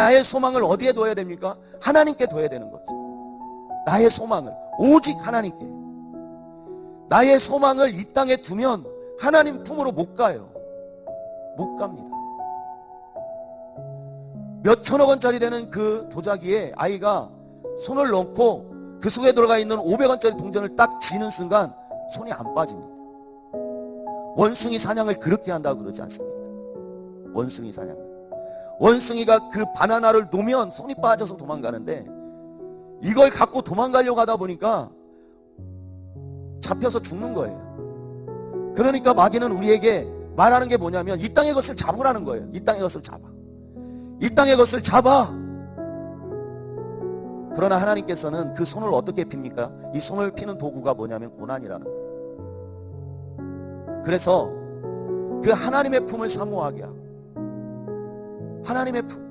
나의 소망을 어디에 둬야 됩니까? 하나님께 둬야 되는 거죠. 나의 소망을 오직 하나님께. 나의 소망을 이 땅에 두면 하나님 품으로 못 가요. 못 갑니다. 몇 천억 원짜리 되는 그 도자기에 아이가 손을 넣고 그 속에 들어가 있는 500원짜리 동전을 딱 쥐는 순간 손이 안 빠집니다. 원숭이 사냥을 그렇게 한다고 그러지 않습니까? 원숭이 사냥을. 원숭이가 그 바나나를 놓으면 손이 빠져서 도망가는데 이걸 갖고 도망가려고 하다 보니까 잡혀서 죽는 거예요. 그러니까 마귀는 우리에게 말하는 게 뭐냐면 이 땅의 것을 잡으라는 거예요. 이 땅의 것을 잡아. 이 땅의 것을 잡아. 그러나 하나님께서는 그 손을 어떻게 핍니까? 이 손을 피는 도구가 뭐냐면 고난이라는 거예요. 그래서 그 하나님의 품을 사모하게 하고 하나님의 품